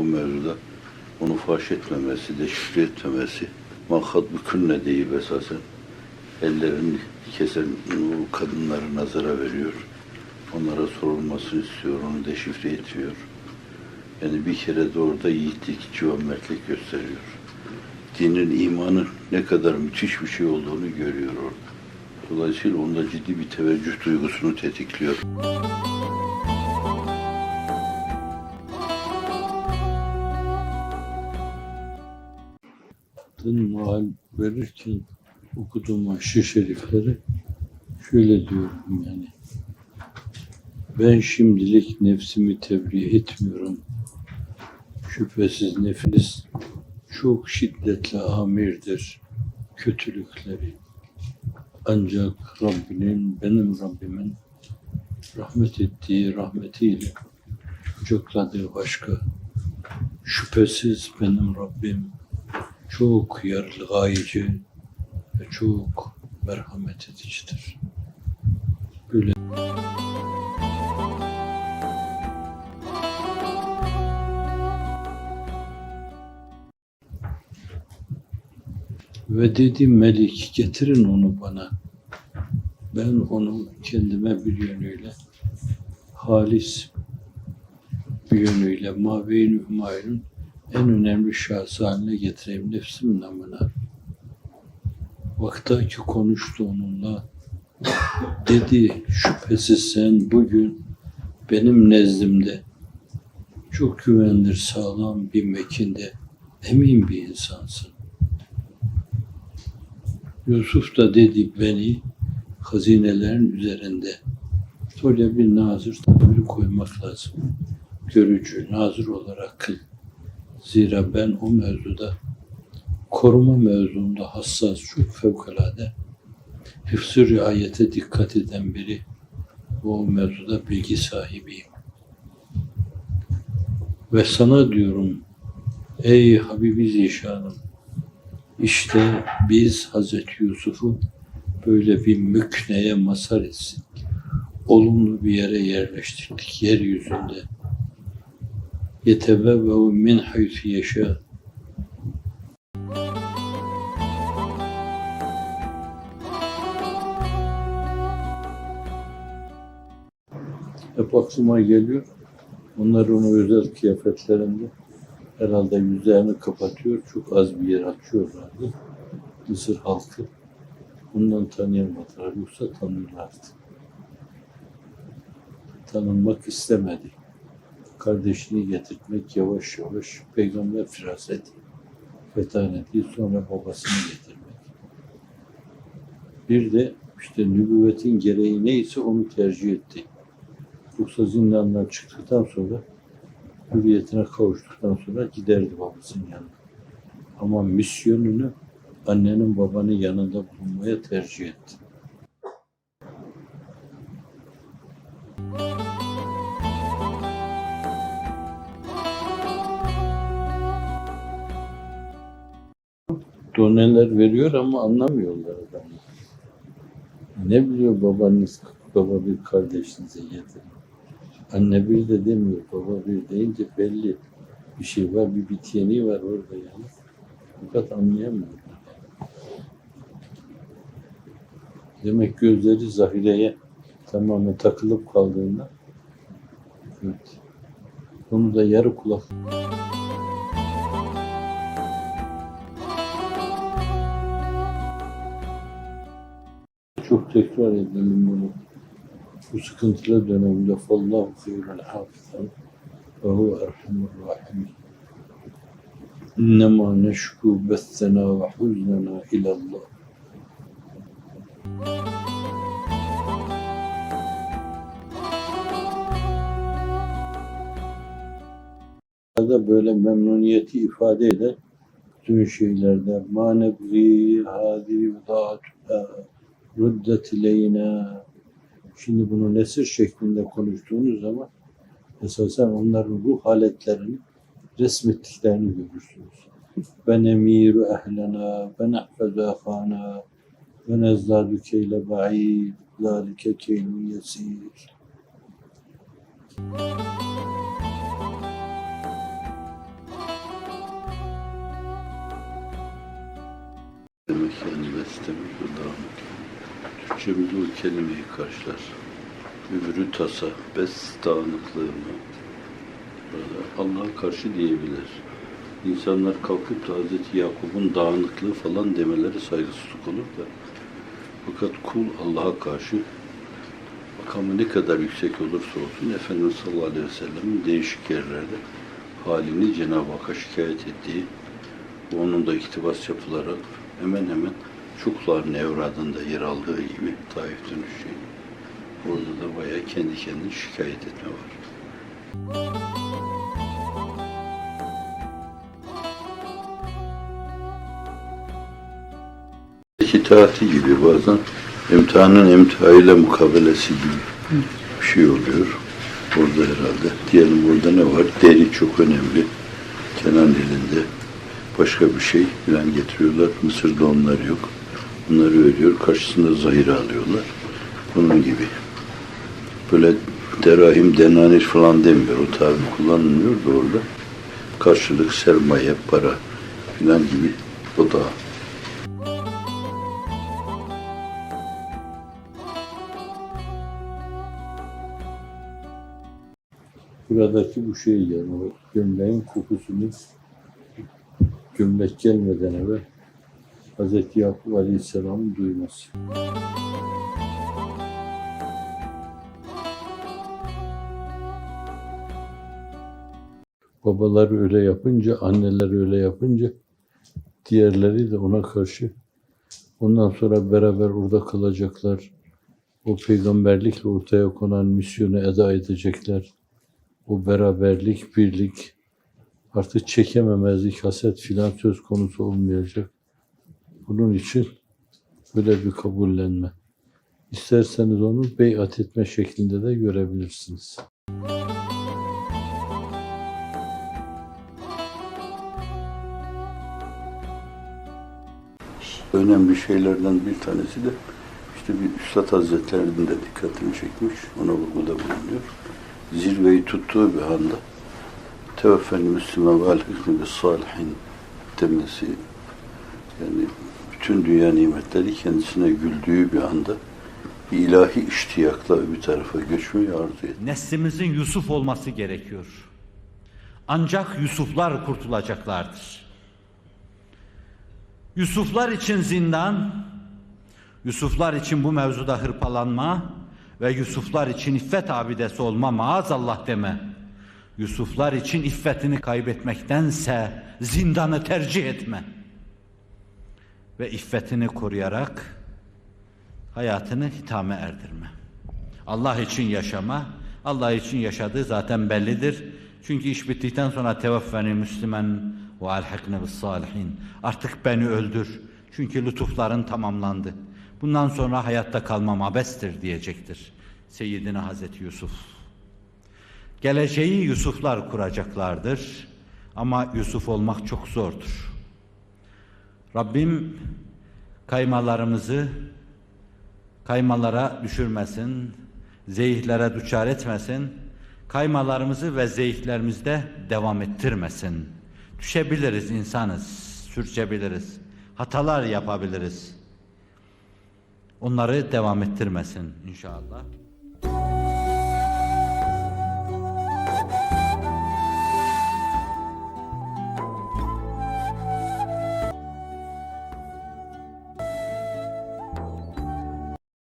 o mevzuda onu faş etmemesi, deşifre etmemesi, makat bükünle deyip esasen ellerini kesen o kadınları nazara veriyor. Onlara sorulmasını istiyor, onu deşifre ediyor. Yani bir kere de orada yiğitlik, cömertlik gösteriyor. Dinin, imanın ne kadar müthiş bir şey olduğunu görüyor orada. Dolayısıyla onda ciddi bir teveccüh duygusunu tetikliyor. Dın mal verirken okuduğum aşı şerifleri şöyle diyorum yani. Ben şimdilik nefsimi tebliğ etmiyorum. Şüphesiz nefis çok şiddetle amirdir kötülükleri. Ancak Rabbinin, benim Rabbimin rahmet ettiği rahmetiyle kucakladığı başka. Şüphesiz benim Rabbim çok yargılayıcı ve çok merhamet edicidir. Böyle ve dedi Melik getirin onu bana. Ben onu kendime bir yönüyle halis bir yönüyle Mabeyn Hümayun'un en önemli şahsı haline getireyim nefsim namına. Vaktaki konuştu onunla. Dedi şüphesiz sen bugün benim nezdimde çok güvenilir sağlam bir mekinde emin bir insansın. Yusuf da dedi beni hazinelerin üzerinde böyle bir nazır tabiri koymak lazım. Görücü, nazır olarak kıl. Zira ben o mevzuda koruma mevzuunda hassas, çok fevkalade hıfzı riayete dikkat eden biri o mevzuda bilgi sahibiyim. Ve sana diyorum ey Habibi Zişanım işte biz Hazreti Yusuf'u böyle bir mükneye mazhar etsin. Olumlu bir yere yerleştirdik yeryüzünde. Yetebevve'u min haythu yeşâ. Hep aklıma geliyor. Onlar onu özel kıyafetlerinde herhalde yüzlerini kapatıyor. Çok az bir yer açıyorlardı. Mısır halkı bundan tanıyamadılar. Yoksa tanırlardı. Tanınmak istemedi. Kardeşini getirmek yavaş yavaş peygamber firaseti fetaneti sonra babasını getirmek. Bir de işte nübüvvetin gereği neyse onu tercih etti. Yoksa zindandan çıktıktan sonra hürriyetine kavuştuktan sonra giderdi babasının yanına. Ama misyonunu annenin babanın yanında bulunmaya tercih etti. Doneler veriyor ama anlamıyorlar adamlar. Ne biliyor babanız, baba bir kardeşinize getirin. Anne bir de demiyor, baba bir deyince belli bir şey var, bir bitiyeni var orada yani. Fakat anlayamıyorlar. Demek gözleri zahireye tamamen takılıp kaldığında evet. Onu da yarı kulak tekrar edelim bunu. Bu sıkıntılı dönemde fallahu hayrul hafizan ve huve erhamur rahimin. İnnemâ neşkû bessena ve huznena ilallah. da böyle memnuniyeti ifade eden bütün şeylerde manevri, hadi, dağıtla, rüddet ileyine şimdi bunu nesir şeklinde konuştuğunuz zaman esasen onların ruh haletlerini resmettiklerini görürsünüz. Ben emiru ehlena, ben ahfeza khana, ben ezdadu keyle ba'id, zalike keylun yesir. Müzik المكان بستمع ضامك o kelimeyi karşılar. Öbürü tasa, bes dağınıklığını. Burada Allah'a karşı diyebilir. İnsanlar kalkıp da Hazreti Yakup'un dağınıklığı falan demeleri saygısızlık olur da. Fakat kul Allah'a karşı makamı ne kadar yüksek olursa olsun Efendimiz sallallahu aleyhi ve sellem'in değişik yerlerde halini Cenab-ı Hakk'a şikayet ettiği onun da iktibas yapılarak hemen hemen çokların evradında yer aldığı gibi Taif dönüşü. Orada da bayağı kendi kendine şikayet etme var. İtaati gibi bazen imtihanın imtihanıyla mukabelesi gibi bir şey oluyor. Orada herhalde. Diyelim burada ne var? Deri çok önemli. Kenan elinde. Başka bir şey falan getiriyorlar. Mısır'da onlar yok. Bunları veriyor. Karşısında zahire alıyorlar. Bunun gibi. Böyle derahim, denanir falan demiyor. O tabir kullanılmıyor da orada. Karşılık, sermaye, para falan gibi. O da Buradaki bu şey yani o gömleğin kokusunu gömlek gelmeden evvel Hz. Yakup Aleyhisselam'ın duyması. Babalar öyle yapınca, anneler öyle yapınca diğerleri de ona karşı ondan sonra beraber orada kalacaklar. O peygamberlikle ortaya konan misyonu eda edecekler o beraberlik, birlik, artık çekememezlik, haset filan söz konusu olmayacak. Bunun için böyle bir kabullenme. İsterseniz onu beyat etme şeklinde de görebilirsiniz. önemli şeylerden bir tanesi de işte bir Üstad Hazretleri'nin de dikkatini çekmiş. Ona vurguda bulunuyor. Zirveyi tuttuğu bir anda Teveffel Müslüman ve alhikmi salihin demesi yani bütün dünya nimetleri kendisine güldüğü bir anda bir ilahi iştiyakla öbür tarafa göçmeyi arzu etti. Neslimizin Yusuf olması gerekiyor. Ancak Yusuflar kurtulacaklardır. Yusuflar için zindan, Yusuflar için bu mevzuda hırpalanma ve Yusuflar için iffet abidesi olma maazallah deme. Yusuflar için iffetini kaybetmektense zindanı tercih etme. Ve iffetini koruyarak hayatını hitame erdirme. Allah için yaşama, Allah için yaşadığı zaten bellidir. Çünkü iş bittikten sonra teveffeni Müslüman ve alhikne bis salihin. Artık beni öldür. Çünkü lütufların tamamlandı. Bundan sonra hayatta kalmam abestir diyecektir. Seyyidina Hazreti Yusuf. Geleceği Yusuflar kuracaklardır. Ama Yusuf olmak çok zordur. Rabbim kaymalarımızı kaymalara düşürmesin, zeyhlere düçar etmesin, kaymalarımızı ve zeyhlerimizde devam ettirmesin. Düşebiliriz insanız, sürçebiliriz, hatalar yapabiliriz. Onları devam ettirmesin inşallah.